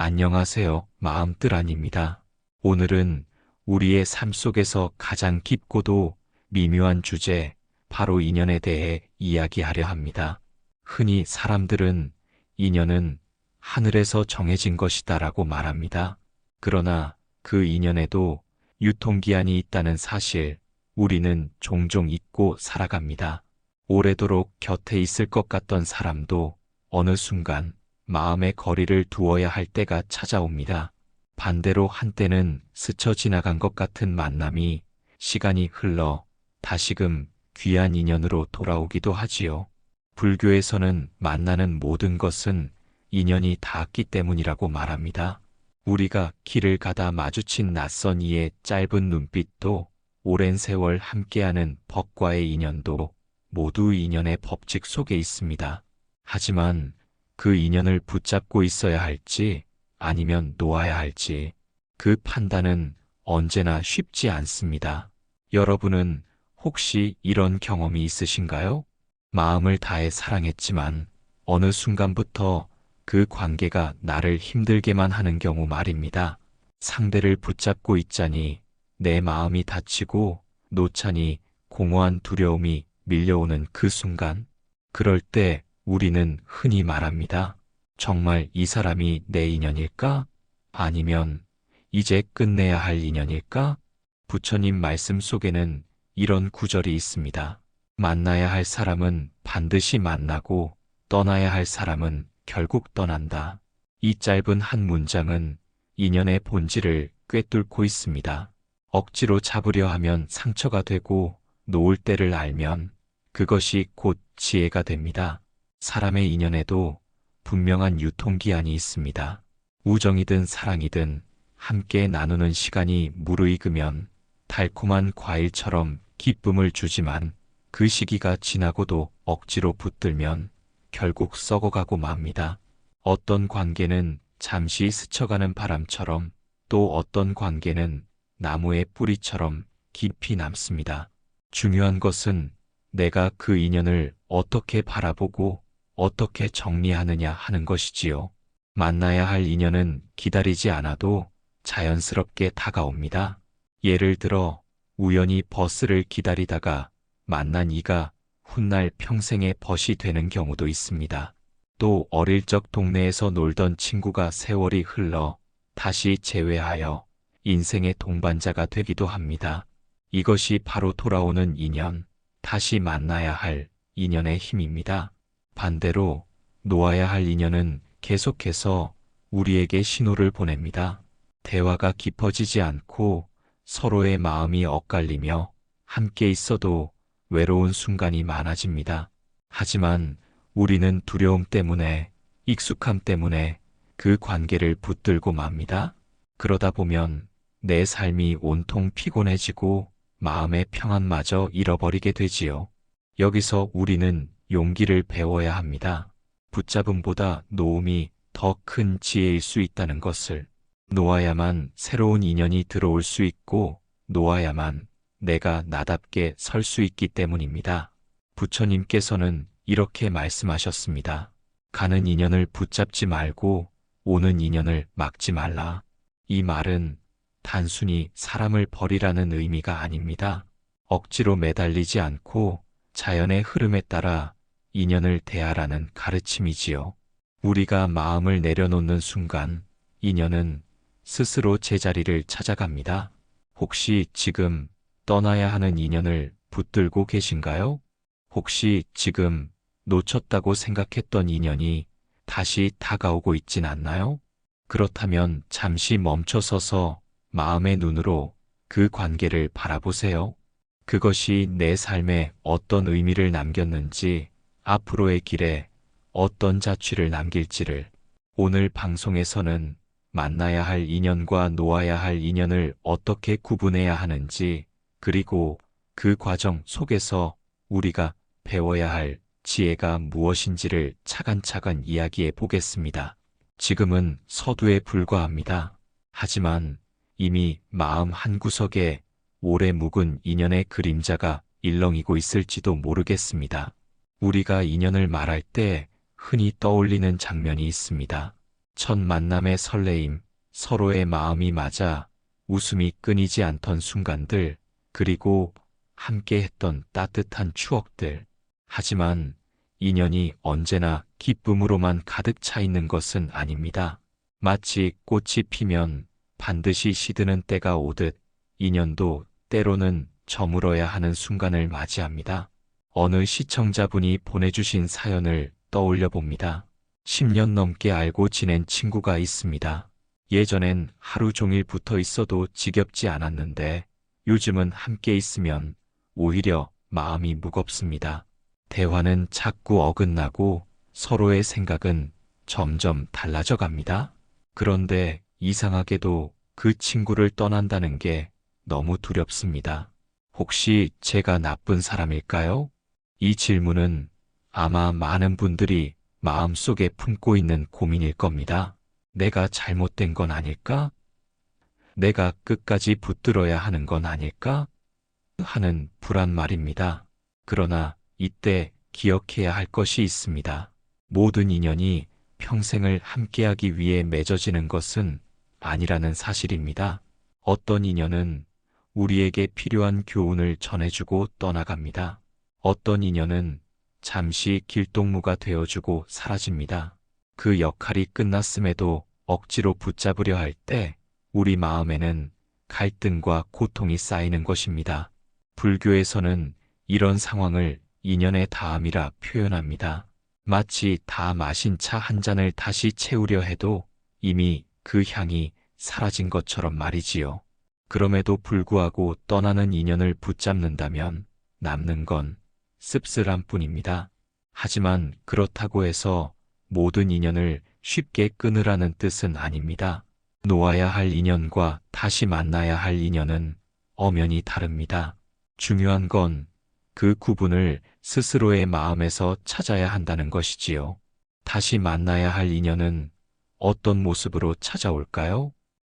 안녕하세요. 마음뜰 아닙니다. 오늘은 우리의 삶 속에서 가장 깊고도 미묘한 주제, 바로 인연에 대해 이야기하려 합니다. 흔히 사람들은 인연은 하늘에서 정해진 것이다 라고 말합니다. 그러나 그 인연에도 유통기한이 있다는 사실, 우리는 종종 잊고 살아갑니다. 오래도록 곁에 있을 것 같던 사람도 어느 순간 마음의 거리를 두어야 할 때가 찾아옵니다. 반대로 한때는 스쳐 지나간 것 같은 만남이 시간이 흘러 다시금 귀한 인연으로 돌아오기도 하지요. 불교에서는 만나는 모든 것은 인연이 닿았기 때문이라고 말합니다. 우리가 길을 가다 마주친 낯선 이의 짧은 눈빛도 오랜 세월 함께하는 법과의 인연도 모두 인연의 법칙 속에 있습니다. 하지만 그 인연을 붙잡고 있어야 할지 아니면 놓아야 할지 그 판단은 언제나 쉽지 않습니다. 여러분은 혹시 이런 경험이 있으신가요? 마음을 다해 사랑했지만 어느 순간부터 그 관계가 나를 힘들게만 하는 경우 말입니다. 상대를 붙잡고 있자니 내 마음이 다치고 놓자니 공허한 두려움이 밀려오는 그 순간. 그럴 때 우리는 흔히 말합니다. 정말 이 사람이 내 인연일까? 아니면 이제 끝내야 할 인연일까? 부처님 말씀 속에는 이런 구절이 있습니다. 만나야 할 사람은 반드시 만나고 떠나야 할 사람은 결국 떠난다. 이 짧은 한 문장은 인연의 본질을 꿰뚫고 있습니다. 억지로 잡으려 하면 상처가 되고 놓을 때를 알면 그것이 곧 지혜가 됩니다. 사람의 인연에도 분명한 유통기한이 있습니다. 우정이든 사랑이든 함께 나누는 시간이 무르익으면 달콤한 과일처럼 기쁨을 주지만 그 시기가 지나고도 억지로 붙들면 결국 썩어가고 맙니다. 어떤 관계는 잠시 스쳐가는 바람처럼 또 어떤 관계는 나무의 뿌리처럼 깊이 남습니다. 중요한 것은 내가 그 인연을 어떻게 바라보고 어떻게 정리하느냐 하는 것이지요. 만나야 할 인연은 기다리지 않아도 자연스럽게 다가옵니다. 예를 들어 우연히 버스를 기다리다가 만난 이가 훗날 평생의 벗이 되는 경우도 있습니다. 또 어릴 적 동네에서 놀던 친구가 세월이 흘러 다시 재회하여 인생의 동반자가 되기도 합니다. 이것이 바로 돌아오는 인연, 다시 만나야 할 인연의 힘입니다. 반대로 놓아야 할 인연은 계속해서 우리에게 신호를 보냅니다. 대화가 깊어지지 않고 서로의 마음이 엇갈리며 함께 있어도 외로운 순간이 많아집니다. 하지만 우리는 두려움 때문에 익숙함 때문에 그 관계를 붙들고 맙니다. 그러다 보면 내 삶이 온통 피곤해지고 마음의 평안마저 잃어버리게 되지요. 여기서 우리는 용기를 배워야 합니다. 붙잡음보다 놓음이 더 큰 지혜일 수 있다는 것을 놓아야만 새로운 인연이 들어올 수 있고 놓아야만 내가 나답게 설 수 있기 때문입니다. 부처님께서는 이렇게 말씀하셨습니다. 가는 인연을 붙잡지 말고 오는 인연을 막지 말라. 이 말은 단순히 사람을 버리라는 의미가 아닙니다. 억지로 매달리지 않고 자연의 흐름에 따라 인연을 대하라는 가르침이지요. 우리가 마음을 내려놓는 순간 인연은 스스로 제자리를 찾아갑니다. 혹시 지금 떠나야 하는 인연을 붙들고 계신가요? 혹시 지금 놓쳤다고 생각했던 인연이 다시 다가오고 있진 않나요? 그렇다면 잠시 멈춰서서 마음의 눈으로 그 관계를 바라보세요. 그것이 내 삶에 어떤 의미를 남겼는지 앞으로의 길에 어떤 자취를 남길지를 오늘 방송에서는 만나야 할 인연과 놓아야 할 인연을 어떻게 구분해야 하는지 그리고 그 과정 속에서 우리가 배워야 할 지혜가 무엇인지를 차근차근 이야기해 보겠습니다. 지금은 서두에 불과합니다. 하지만 이미 마음 한구석에 오래 묵은 인연의 그림자가 일렁이고 있을지도 모르겠습니다. 우리가 인연을 말할 때 흔히 떠올리는 장면이 있습니다. 첫 만남의 설레임, 서로의 마음이 맞아 웃음이 끊이지 않던 순간들, 그리고 함께 했던 따뜻한 추억들. 하지만 인연이 언제나 기쁨으로만 가득 차 있는 것은 아닙니다. 마치 꽃이 피면 반드시 시드는 때가 오듯 인연도 때로는 저물어야 하는 순간을 맞이합니다. 어느 시청자분이 보내주신 사연을 떠올려 봅니다. 10년 넘게 알고 지낸 친구가 있습니다. 예전엔 하루 종일 붙어 있어도 지겹지 않았는데 요즘은 함께 있으면 오히려 마음이 무겁습니다. 대화는 자꾸 어긋나고 서로의 생각은 점점 달라져 갑니다. 그런데 이상하게도 그 친구를 떠난다는 게 너무 두렵습니다. 혹시 제가 나쁜 사람일까요? 이 질문은 아마 많은 분들이 마음속에 품고 있는 고민일 겁니다. 내가 잘못된 건 아닐까? 내가 끝까지 붙들어야 하는 건 아닐까? 하는 불안 말입니다. 그러나 이때 기억해야 할 것이 있습니다. 모든 인연이 평생을 함께하기 위해 맺어지는 것은 아니라는 사실입니다. 어떤 인연은 우리에게 필요한 교훈을 전해주고 떠나갑니다. 어떤 인연은 잠시 길동무가 되어주고 사라집니다. 그 역할이 끝났음에도 억지로 붙잡으려 할 때 우리 마음에는 갈등과 고통이 쌓이는 것입니다. 불교에서는 이런 상황을 인연의 다함이라 표현합니다. 마치 다 마신 차 한 잔을 다시 채우려 해도 이미 그 향이 사라진 것처럼 말이지요. 그럼에도 불구하고 떠나는 인연을 붙잡는다면 남는 건 씁쓸함 뿐입니다. 하지만 그렇다고 해서 모든 인연을 쉽게 끊으라는 뜻은 아닙니다. 놓아야 할 인연과 다시 만나야 할 인연은 엄연히 다릅니다. 중요한 건 그 구분을 스스로의 마음에서 찾아야 한다는 것이지요. 다시 만나야 할 인연은 어떤 모습으로 찾아올까요?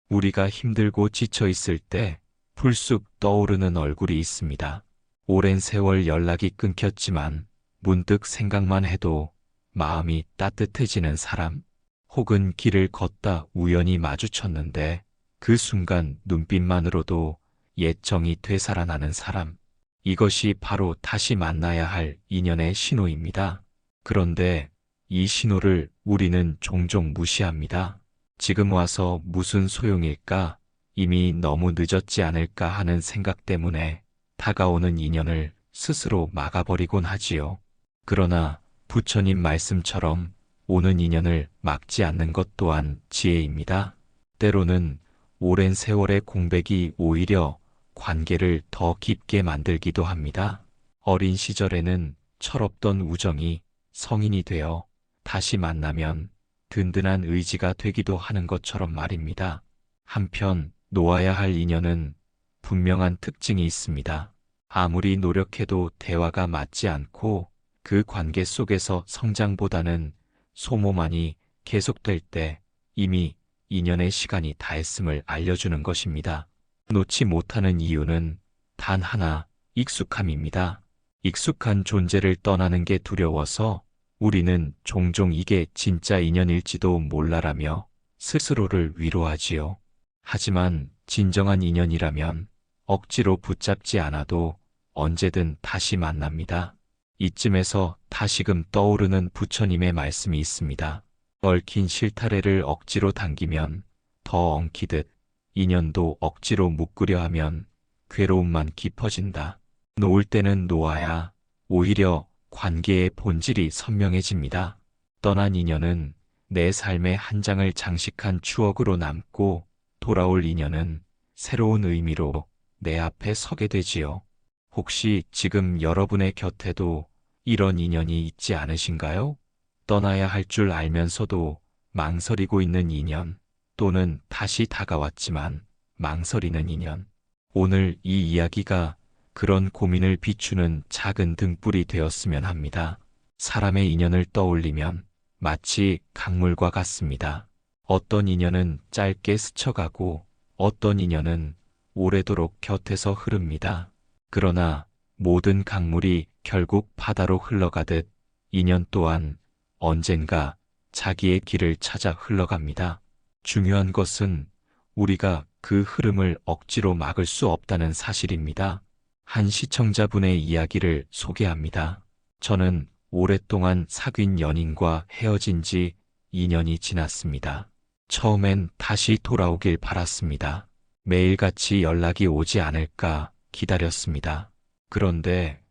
우리가 힘들고 지쳐 있을 때 불쑥 떠오르는 얼굴이 있습니다. 오랜 세월 연락이 끊겼지만 문득 생각만 해도 마음이 따뜻해지는 사람, 혹은 길을 걷다 우연히 마주쳤는데 그 순간 눈빛만으로도 옛정이 되살아나는 사람. 이것이 바로 다시 만나야 할 인연의 신호입니다. 그런데 이 신호를 우리는 종종 무시합니다. 지금 와서 무슨 소용일까? 이미 너무 늦었지 않을까 하는 생각 때문에 다가오는 인연을 스스로 막아버리곤 하지요. 그러나 부처님 말씀처럼 오는 인연을 막지 않는 것 또한 지혜입니다. 때로는 오랜 세월의 공백이 오히려 관계를 더 깊게 만들기도 합니다. 어린 시절에는 철없던 우정이 성인이 되어 다시 만나면 든든한 의지가 되기도 하는 것처럼 말입니다. 한편 놓아야 할 인연은 분명한 특징이 있습니다. 아무리 노력해도 대화가 맞지 않고 그 관계 속에서 성장보다는 소모만이 계속될 때 이미 인연의 시간이 다했음을 알려주는 것입니다. 놓지 못하는 이유는 단 하나, 익숙함입니다. 익숙한 존재를 떠나는 게 두려워서 우리는 종종 이게 진짜 인연일지도 몰라라며 스스로를 위로하지요. 하지만 진정한 인연이라면 억지로 붙잡지 않아도 언제든 다시 만납니다. 이쯤에서 다시금 떠오르는 부처님의 말씀이 있습니다. 얽힌 실타래를 억지로 당기면 더 엉키듯 인연도 억지로 묶으려 하면 괴로움만 깊어진다. 놓을 때는 놓아야 오히려 관계의 본질이 선명해집니다. 떠난 인연은 내 삶의 한 장을 장식한 추억으로 남고 돌아올 인연은 새로운 의미로 내 앞에 서게 되지요. 혹시 지금 여러분의 곁에도 이런 인연이 있지 않으신가요? 떠나야 할 줄 알면서도 망설이고 있는 인연 또는 다시 다가왔지만 망설이는 인연. 오늘 이 이야기가 그런 고민을 비추는 작은 등불이 되었으면 합니다. 사람의 인연을 떠올리면 마치 강물과 같습니다. 어떤 인연은 짧게 스쳐가고 어떤 인연은 오래도록 곁에서 흐릅니다. 그러나 모든 강물이 결국 바다로 흘러가듯 인연 또한 언젠가 자기의 길을 찾아 흘러갑니다. 중요한 것은 우리가 그 흐름을 억지로 막을 수 없다는 사실입니다. 한 시청자분의 이야기를 소개합니다. 저는 오랫동안 사귄 연인과 헤어진 지 2년이 지났습니다. 처음엔 다시 돌아오길 바랐습니다. 매일같이 연락이 오지 않을까 기다렸습니다. 그런데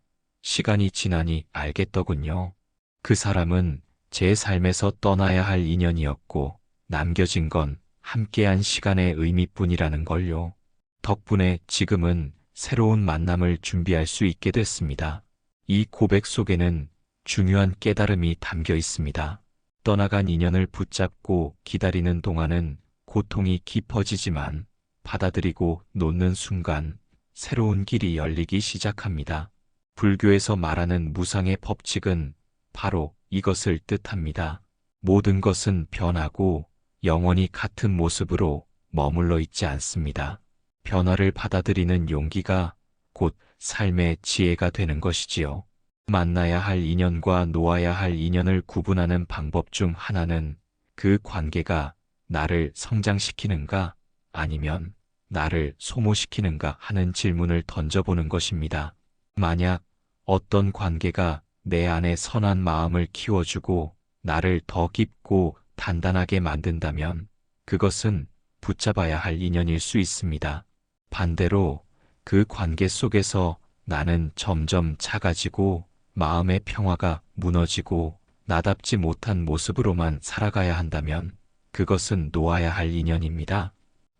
시간이 지나니 알겠더군요. 그 사람은 제 삶에서 떠나야 할 인연이었고 남겨진 건 함께한 시간의 의미뿐이라는 걸요. 덕분에 지금은 새로운 만남을 준비할 수 있게 됐습니다. 이 고백 속에는 중요한 깨달음이 담겨 있습니다. 떠나간 인연을 붙잡고 기다리는 동안은 고통이 깊어지지만 받아들이고 놓는 순간 새로운 길이 열리기 시작합니다. 불교에서 말하는 무상의 법칙은 바로 이것을 뜻합니다. 모든 것은 변하고 영원히 같은 모습으로 머물러 있지 않습니다. 변화를 받아들이는 용기가 곧 삶의 지혜가 되는 것이지요. 만나야 할 인연과 놓아야 할 인연을 구분하는 방법 중 하나는 그 관계가 나를 성장시키는가 아니면 나를 소모시키는가 하는 질문을 던져보는 것입니다. 만약 어떤 관계가 내 안에 선한 마음을 키워주고 나를 더 깊고 단단하게 만든다면 그것은 붙잡아야 할 인연일 수 있습니다. 반대로 그 관계 속에서 나는 점점 작아지고 마음의 평화가 무너지고 나답지 못한 모습으로만 살아가야 한다면 그것은 놓아야 할 인연입니다.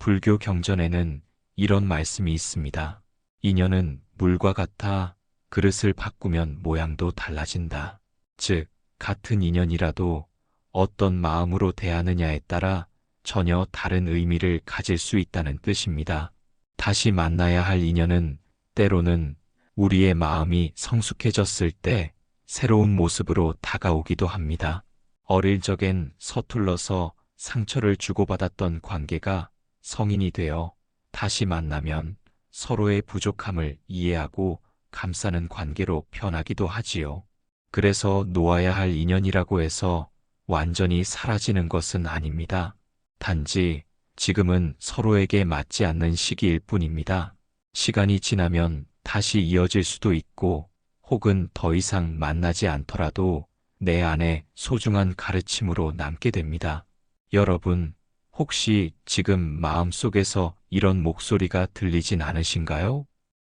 불교 경전에는 이런 말씀이 있습니다. 인연은 물과 같아 그릇을 바꾸면 모양도 달라진다. 즉, 같은 인연이라도 어떤 마음으로 대하느냐에 따라 전혀 다른 의미를 가질 수 있다는 뜻입니다. 다시 만나야 할 인연은 때로는 우리의 마음이 성숙해졌을 때 새로운 모습으로 다가오기도 합니다. 어릴 적엔 서툴러서 상처를 주고받았던 관계가 성인이 되어 다시 만나면 서로의 부족함을 이해하고 감싸는 관계로 변하기도 하지요. 그래서 놓아야 할 인연이라고 해서 완전히 사라지는 것은 아닙니다. 단지 지금은 서로에게 맞지 않는 시기일 뿐입니다. 시간이 지나면 다시 이어질 수도 있고 혹은 더 이상 만나지 않더라도 내 안에 소중한 가르침으로 남게 됩니다. 여러분, 혹시 지금 마음속에서 이런 목소리가 들리진 않으신가요?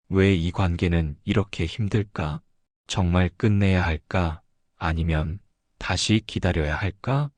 왜 이 관계는 이렇게 힘들까? 정말 끝내야 할까? 아니면 다시 기다려야 할까?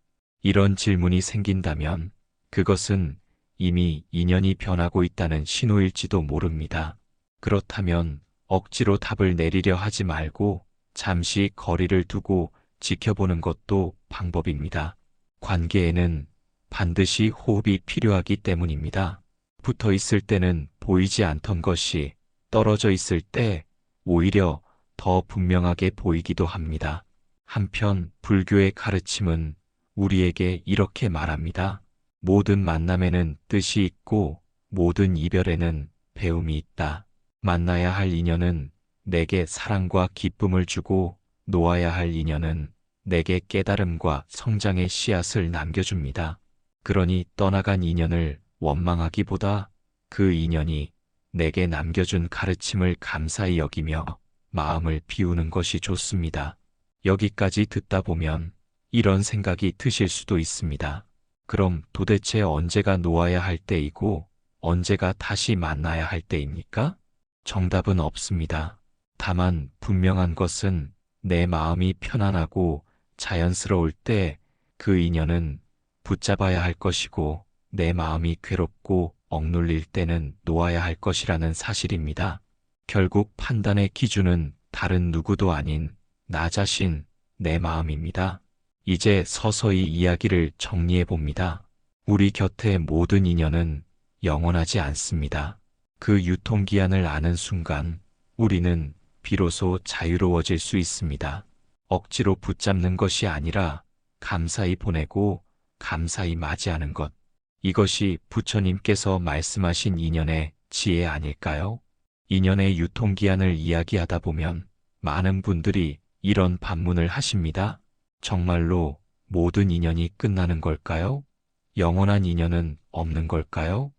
이런 질문이 생긴다면 그것은 이미 인연이 변하고 있다는 신호일지도 모릅니다. 그렇다면 억지로 답을 내리려 하지 말고 잠시 거리를 두고 지켜보는 것도 방법입니다. 관계에는 반드시 호흡이 필요하기 때문입니다. 붙어 있을 때는 보이지 않던 것이 떨어져 있을 때 오히려 더 분명하게 보이기도 합니다. 한편 불교의 가르침은 우리에게 이렇게 말합니다. 모든 만남에는 뜻이 있고 모든 이별에는 배움이 있다. 만나야 할 인연은 내게 사랑과 기쁨을 주고 놓아야 할 인연은 내게 깨달음과 성장의 씨앗을 남겨줍니다. 그러니 떠나간 인연을 원망하기보다 그 인연이 내게 남겨준 가르침을 감사히 여기며 마음을 비우는 것이 좋습니다. 여기까지 듣다 보면 이런 생각이 드실 수도 있습니다. 그럼 도대체 언제가 놓아야 할 때이고 언제가 다시 만나야 할 때입니까? 정답은 없습니다. 다만 분명한 것은 내 마음이 편안하고 자연스러울 때 그 인연은 붙잡아야 할 것이고 내 마음이 괴롭고 억눌릴 때는 놓아야 할 것이라는 사실입니다. 결국 판단의 기준은 다른 누구도 아닌 나 자신, 내 마음입니다. 이제 서서히 이야기를 정리해 봅니다. 우리 곁의 모든 인연은 영원하지 않습니다. 그 유통기한을 아는 순간 우리는 비로소 자유로워질 수 있습니다. 억지로 붙잡는 것이 아니라 감사히 보내고 감사히 맞이하는 것. 이것이 부처님께서 말씀하신 인연의 지혜 아닐까요? 인연의 유통기한을 이야기하다 보면 많은 분들이 이런 반문을 하십니다. 정말로 모든 인연이 끝나는 걸까요? 영원한 인연은 없는 걸까요?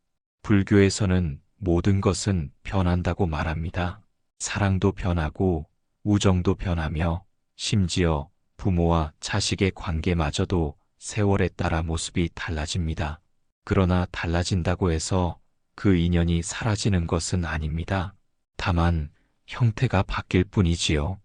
불교에서는 모든 것은 변한다고 말합니다. 사랑도 변하고 우정도 변하며 심지어 부모와 자식의 관계마저도 세월에 따라 모습이 달라집니다. 그러나 달라진다고 해서 그 인연이 사라지는 것은 아닙니다. 다만 형태가 바뀔 뿐이지요.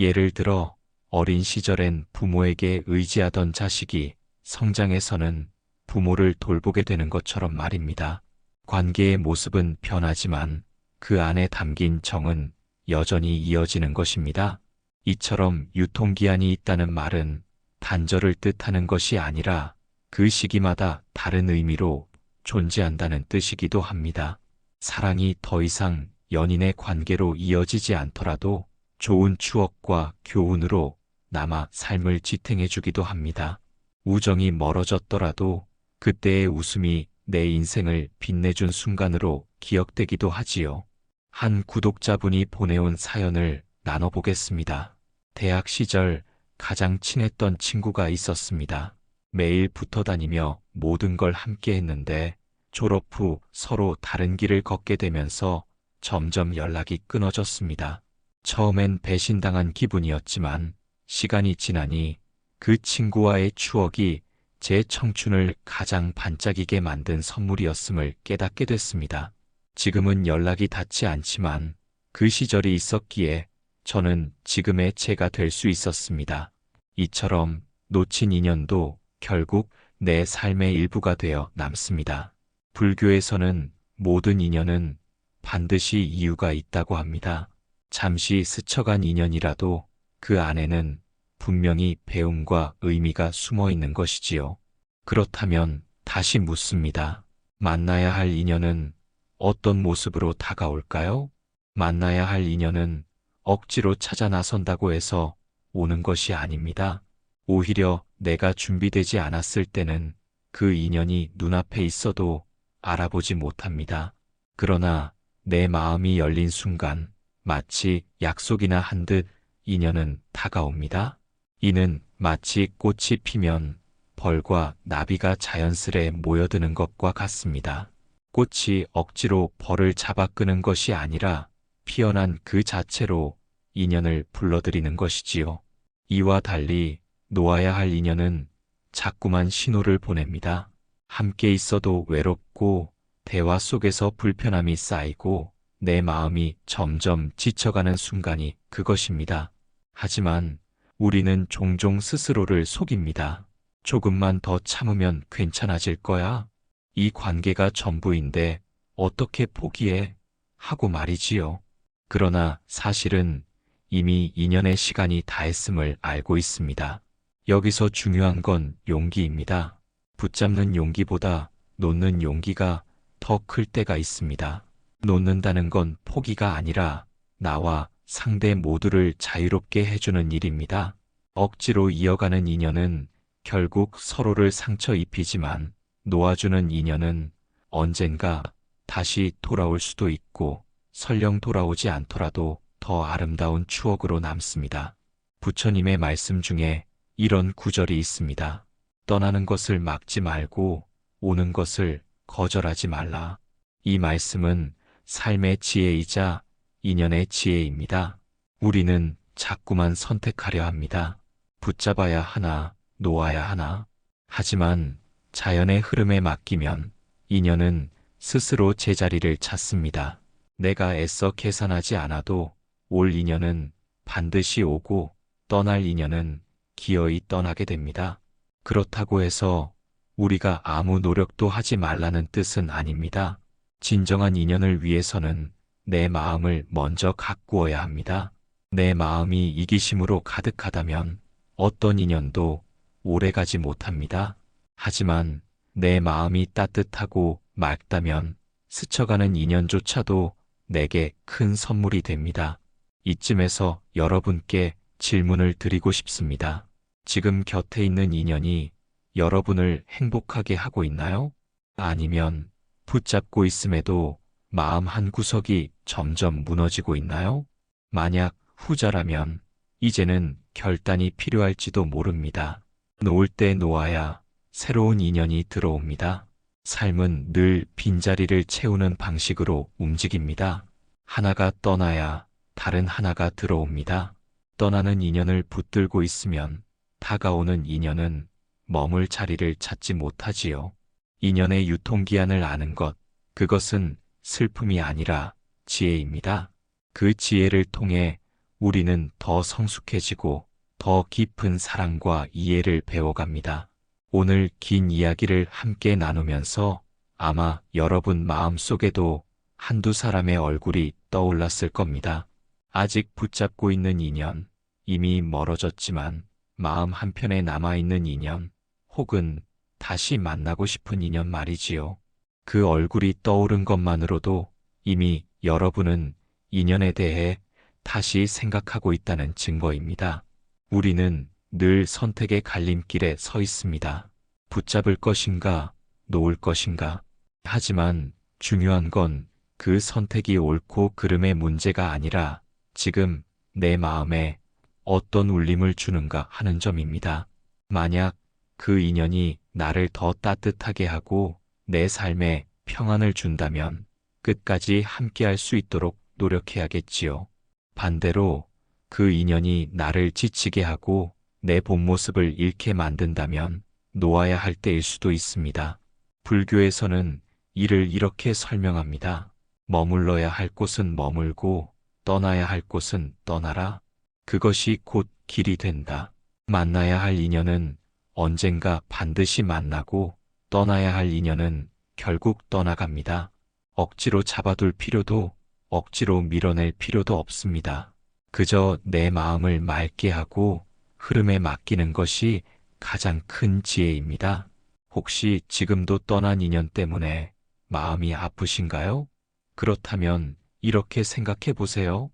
예를 들어 어린 시절엔 부모에게 의지하던 자식이 성장해서는 부모를 돌보게 되는 것처럼 말입니다. 관계의 모습은 변하지만 그 안에 담긴 정은 여전히 이어지는 것입니다. 이처럼 유통기한이 있다는 말은 단절을 뜻하는 것이 아니라 그 시기마다 다른 의미로 존재한다는 뜻이기도 합니다. 사랑이 더 이상 연인의 관계로 이어지지 않더라도 좋은 추억과 교훈으로 남아 삶을 지탱해주기도 합니다. 우정이 멀어졌더라도 그때의 웃음이 내 인생을 빛내준 순간으로 기억되기도 하지요. 한 구독자분이 보내온 사연을 나눠보겠습니다. 대학 시절 가장 친했던 친구가 있었습니다. 매일 붙어 다니며 모든 걸 함께 했는데 졸업 후 서로 다른 길을 걷게 되면서 점점 연락이 끊어졌습니다. 처음엔 배신당한 기분이었지만 시간이 지나니 그 친구와의 추억이 제 청춘을 가장 반짝이게 만든 선물이었음을 깨닫게 됐습니다. 지금은 연락이 닿지 않지만 그 시절이 있었기에 저는 지금의 제가 될 수 있었습니다. 이처럼 놓친 인연도 결국 내 삶의 일부가 되어 남습니다. 불교에서는 모든 인연은 반드시 이유가 있다고 합니다. 잠시 스쳐간 인연이라도 그 안에는 분명히 배움과 의미가 숨어 있는 것이지요. 그렇다면 다시 묻습니다. 만나야 할 인연은 어떤 모습으로 다가올까요? 만나야 할 인연은 억지로 찾아 나선다고 해서 오는 것이 아닙니다. 오히려 내가 준비되지 않았을 때는 그 인연이 눈앞에 있어도 알아보지 못합니다. 그러나 내 마음이 열린 순간 마치 약속이나 한 듯 인연은 다가옵니다. 이는 마치 꽃이 피면 벌과 나비가 자연스레 모여드는 것과 같습니다. 꽃이 억지로 벌을 잡아 끄는 것이 아니라 피어난 그 자체로 인연을 불러들이는 것이지요. 이와 달리 놓아야 할 인연은 자꾸만 신호를 보냅니다. 함께 있어도 외롭고 대화 속에서 불편함이 쌓이고 내 마음이 점점 지쳐가는 순간이 그것입니다. 하지만 우리는 종종 스스로를 속입니다. 조금만 더 참으면 괜찮아질 거야. 이 관계가 전부인데 어떻게 포기해? 하고 말이지요. 그러나 사실은 이미 인연의 시간이 다했음을 알고 있습니다. 여기서 중요한 건 용기입니다. 붙잡는 용기보다 놓는 용기가 더 클 때가 있습니다. 놓는다는 건 포기가 아니라 나와 상대 모두를 자유롭게 해주는 일입니다. 억지로 이어가는 인연은 결국 서로를 상처 입히지만 놓아주는 인연은 언젠가 다시 돌아올 수도 있고 설령 돌아오지 않더라도 더 아름다운 추억으로 남습니다. 부처님의 말씀 중에 이런 구절이 있습니다. 떠나는 것을 막지 말고 오는 것을 거절하지 말라. 이 말씀은 삶의 지혜이자 인연의 지혜입니다. 우리는 자꾸만 선택하려 합니다. 붙잡아야 하나, 놓아야 하나. 하지만 자연의 흐름에 맡기면 인연은 스스로 제자리를 찾습니다. 내가 애써 계산하지 않아도 올 인연은 반드시 오고 떠날 인연은 기어이 떠나게 됩니다. 그렇다고 해서 우리가 아무 노력도 하지 말라는 뜻은 아닙니다. 진정한 인연을 위해서는 내 마음을 먼저 가꾸어야 합니다. 내 마음이 이기심으로 가득하다면 어떤 인연도 오래가지 못합니다. 하지만 내 마음이 따뜻하고 맑다면 스쳐가는 인연조차도 내게 큰 선물이 됩니다. 이쯤에서 여러분께 질문을 드리고 싶습니다. 지금 곁에 있는 인연이 여러분을 행복하게 하고 있나요? 아니면 붙잡고 있음에도 마음 한 구석이 점점 무너지고 있나요? 만약 후자라면 이제는 결단이 필요할지도 모릅니다. 놓을 때 놓아야 새로운 인연이 들어옵니다. 삶은 늘 빈자리를 채우는 방식으로 움직입니다. 하나가 떠나야 다른 하나가 들어옵니다. 떠나는 인연을 붙들고 있으면 다가오는 인연은 머물 자리를 찾지 못하지요. 인연의 유통기한을 아는 것, 그것은 슬픔이 아니라 지혜입니다. 그 지혜를 통해 우리는 더 성숙해지고 더 깊은 사랑과 이해를 배워갑니다. 오늘 긴 이야기를 함께 나누면서 아마 여러분 마음 속에도 한두 사람의 얼굴이 떠올랐을 겁니다. 아직 붙잡고 있는 인연, 이미 멀어졌지만 마음 한편에 남아있는 인연, 혹은 다시 만나고 싶은 인연 말이지요. 그 얼굴이 떠오른 것만으로도 이미 여러분은 인연에 대해 다시 생각하고 있다는 증거입니다. 우리는 늘 선택의 갈림길에 서 있습니다. 붙잡을 것인가, 놓을 것인가. 하지만 중요한 건 그 선택이 옳고 그름의 문제가 아니라 지금 내 마음에 어떤 울림을 주는가 하는 점입니다. 만약 그 인연이 나를 더 따뜻하게 하고 내 삶에 평안을 준다면 끝까지 함께할 수 있도록 노력해야겠지요. 반대로 그 인연이 나를 지치게 하고 내 본 모습을 잃게 만든다면 놓아야 할 때일 수도 있습니다. 불교에서는 이를 이렇게 설명합니다. 머물러야 할 곳은 머물고 떠나야 할 곳은 떠나라. 그것이 곧 길이 된다. 만나야 할 인연은 언젠가 반드시 만나고 떠나야 할 인연은 결국 떠나갑니다. 억지로 잡아둘 필요도 억지로 밀어낼 필요도 없습니다. 그저 내 마음을 맑게 하고 흐름에 맡기는 것이 가장 큰 지혜입니다. 혹시 지금도 떠난 인연 때문에 마음이 아프신가요? 그렇다면 이렇게 생각해 보세요.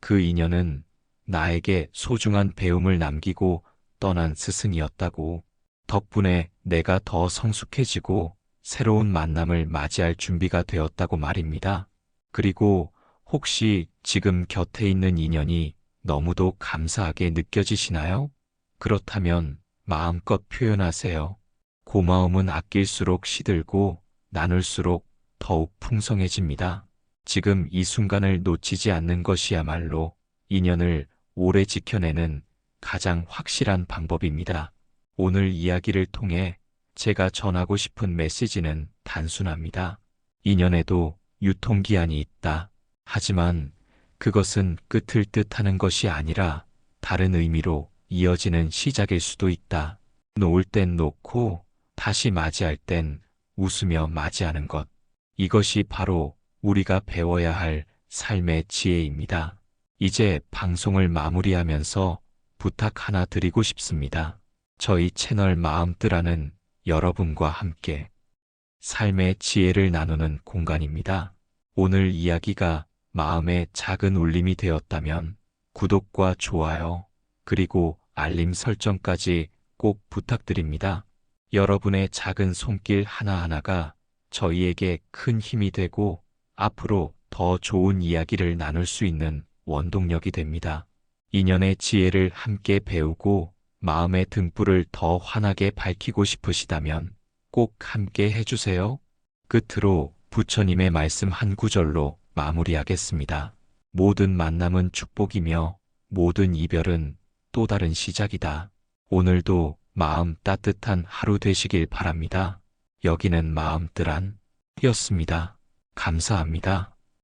그 인연은 나에게 소중한 배움을 남기고 떠난 스승이었다고. 덕분에 내가 더 성숙해지고 새로운 만남을 맞이할 준비가 되었다고 말입니다. 그리고 혹시 지금 곁에 있는 인연이 너무도 감사하게 느껴지시나요? 그렇다면 마음껏 표현하세요. 고마움은 아낄수록 시들고 나눌수록 더욱 풍성해집니다. 지금 이 순간을 놓치지 않는 것이야말로 인연을 오래 지켜내는 가장 확실한 방법입니다. 오늘 이야기를 통해 제가 전하고 싶은 메시지는 단순합니다. 인연에도 유통기한이 있다. 하지만 그것은 끝을 뜻하는 것이 아니라 다른 의미로 이어지는 시작일 수도 있다. 놓을 땐 놓고 다시 맞이할 땐 웃으며 맞이하는 것. 이것이 바로 우리가 배워야 할 삶의 지혜입니다. 이제 방송을 마무리하면서 부탁 하나 드리고 싶습니다. 저희 채널 마음뜨라는 여러분과 함께 삶의 지혜를 나누는 공간입니다. 오늘 이야기가 마음에 작은 울림이 되었다면 구독과 좋아요, 그리고 알림 설정까지 꼭 부탁드립니다. 여러분의 작은 손길 하나하나가 저희에게 큰 힘이 되고 앞으로 더 좋은 이야기를 나눌 수 있는 원동력이 됩니다. 인연의 지혜를 함께 배우고 마음의 등불을 더 환하게 밝히고 싶으시다면 꼭 함께 해주세요. 끝으로 부처님의 말씀 한 구절로 마무리하겠습니다. 모든 만남은 축복이며 모든 이별은 또 다른 시작이다. 오늘도 마음 따뜻한 하루 되시길 바랍니다. 여기는 마음뜰한 였습니다. 감사합니다.